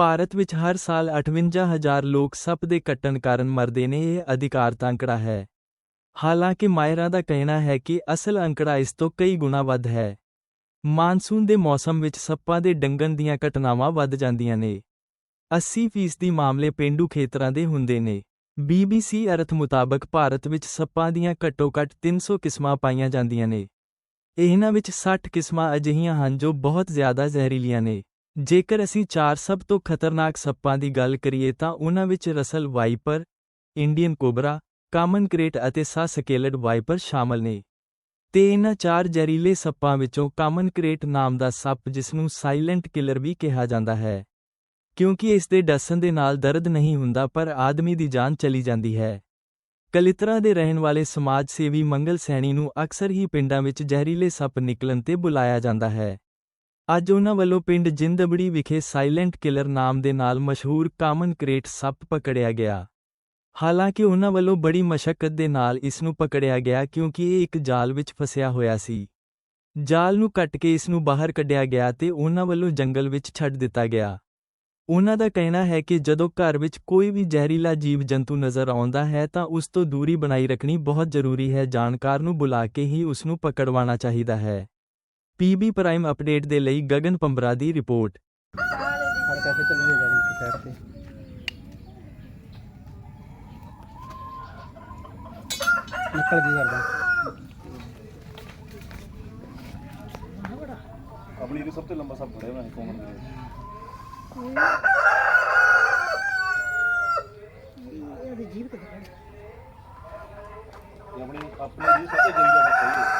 ਭਾਰਤ ਵਿੱਚ ਹਰ ਸਾਲ 58000 ਲੋਕ ਸੱਪ ਦੇ ਕੱਟਣ ਕਾਰਨ ਮਰਦੇ ਨੇ, ਇਹ ਅਧਿਕਾਰਤ ਅੰਕੜਾ ਹੈ। ਹਾਲਾਂਕਿ ਮਾਇਰਾਂ ਦਾ ਕਹਿਣਾ ਹੈ ਕਿ ਅਸਲ ਅੰਕੜਾ ਇਸ ਤੋਂ ਕਈ ਗੁਣਾ ਵੱਧ ਹੈ। ਮਾਨਸੂਨ ਦੇ ਮੌਸਮ ਵਿੱਚ ਸੱਪਾਂ ਦੇ ਡੰਗਣ ਦੀਆਂ ਘਟਨਾਵਾਂ ਵੱਧ ਜਾਂਦੀਆਂ ਨੇ। 80% ਮਾਮਲੇ ਪੇਂਡੂ ਖੇਤਰਾਂ ਦੇ ਹੁੰਦੇ ਨੇ। BBC ਅਰਥ ਮੁਤਾਬਕ ਭਾਰਤ ਵਿੱਚ ਸੱਪਾਂ ਦੀਆਂ ਘੱਟੋ-ਘੱਟ 300 ਕਿਸਮਾਂ ਪਾਈਆਂ ਜਾਂਦੀਆਂ ਨੇ। ਇਹਨਾਂ ਵਿੱਚ 60 ਕਿਸਮਾਂ ਅਜਿਹੀਆਂ ਹਨ ਜੋ ਬਹੁਤ ਜ਼ਿਆਦਾ ਜ਼ਹਿਰੀਲੀਆਂ ਨੇ। ਜੇਕਰ ਅਸੀਂ ਚਾਰ ਸਭ ਤੋਂ ਖਤਰਨਾਕ ਸੱਪਾਂ ਦੀ ਗੱਲ ਕਰੀਏ ਤਾਂ ਉਹਨਾਂ ਵਿੱਚ Russell viper, Indian cobra, common krait ਅਤੇ ਸਾ ਸਕੇਲਡ ਵਾਈਪਰ ਸ਼ਾਮਲ ਨੇ। ਤੇ ਇਹਨਾਂ ਚਾਰ ਜ਼ਹਿਰੀਲੇ ਸੱਪਾਂ ਵਿੱਚੋਂ ਕਾਮਨ ਕ੍ਰੇਟ ਨਾਮ ਦਾ ਸੱਪ ਜਿਸ ਨੂੰ ਸਾਇਲੈਂਟ ਕਿਲਰ ਵੀ ਕਿਹਾ ਜਾਂਦਾ ਹੈ। ਕਿਉਂਕਿ ਇਸ ਦੇ ਡਸਣ ਦੇ ਨਾਲ ਦਰਦ ਨਹੀਂ ਹੁੰਦਾ ਪਰ ਆਦਮੀ ਦੀ ਜਾਨ ਚਲੀ ਜਾਂਦੀ ਹੈ। ਕਲਿਤਰਾ ਦੇ ਰਹਿਣ ਵਾਲੇ ਸਮਾਜ ਸੇਵੀ ਮੰਗਲ ਸੈਣੀ ਨੂੰ ਅਕਸਰ ਹੀ ਪਿੰਡਾਂ ਵਿੱਚ ਜ਼ਹਿਰੀਲੇ ਸੱਪ ਨਿਕਲਣ ਤੇ ਬੁਲਾਇਆ ਜਾਂਦਾ ਹੈ। ਅੱਜ ਉਹਨਾਂ ਵੱਲੋਂ ਪਿੰਡ ਜਿੰਦਬੜੀ ਵਿਖੇ ਸਾਇਲੈਂਟ ਕਿਲਰ ਨਾਮ ਦੇ ਨਾਲ ਮਸ਼ਹੂਰ ਕਾਮਨ ਕ੍ਰੇਟ ਸੱਪ ਪਕੜਿਆ ਗਿਆ। ਹਾਲਾਂਕਿ ਉਹਨਾਂ ਵੱਲੋਂ ਬੜੀ ਮਸ਼ੱਕਤ ਦੇ ਨਾਲ ਇਸ ਨੂੰ ਪਕੜਿਆ ਗਿਆ ਕਿਉਂਕਿ ਇਹ ਇੱਕ ਜਾਲ ਵਿੱਚ ਫਸਿਆ ਹੋਇਆ ਸੀ। ਜਾਲ ਨੂੰ ਕੱਟ ਕੇ ਇਸ ਨੂੰ ਬਾਹਰ ਕੱਢਿਆ ਗਿਆ ਤੇ ਉਹਨਾਂ ਵੱਲੋਂ ਜੰਗਲ ਵਿੱਚ ਛੱਡ ਦਿੱਤਾ ਗਿਆ। ਉਹਨਾਂ ਦਾ ਕਹਿਣਾ ਹੈ ਕਿ ਜਦੋਂ ਘਰ ਵਿੱਚ ਕੋਈ ਵੀ ਜ਼ਹਿਰੀਲਾ ਜੀਵ ਜੰਤੂ ਨਜ਼ਰ ਆਉਂਦਾ ਹੈ ਤਾਂ ਉਸ ਤੋਂ ਦੂਰੀ ਬਣਾਈ ਰੱਖਣੀ ਬਹੁਤ ਜ਼ਰੂਰੀ ਹੈ। ਜਾਣਕਾਰ ਨੂੰ ਬੁਲਾ ਕੇ ਹੀ ਉਸ ਨੂੰ ਪਕੜਵਾਉਣਾ ਚਾਹੀਦਾ ਹੈ। ਪੀਬੀ ਪ੍ਰਾਈਮ ਅਪਡੇਟ ਦੇ ਲਈ ਗਗਨ ਪੰਬਰਾ ਦੀ ਰਿਪੋਰਟ। ਫੜ ਕੇ ਚੱਲੂਗੇ ਗਾੜੀ ਇੱਕ ਸਾਈਡ ਤੇ ਨਿਕਲ ਕੀ ਆਪਣੀ ਇਹ ਸਭ ਤੋਂ ਲੰਬਾ ਸੱਪ ਫੜਿਆ ਮੈਂ ਕੋਮਨ ਦੇ ਇਹ ਆਪਣੀ ਆਪਣੀ ਜੀ ਸਭ ਤੋਂ ਜੰਗਲਾ ਸੱਪ ਹੈ।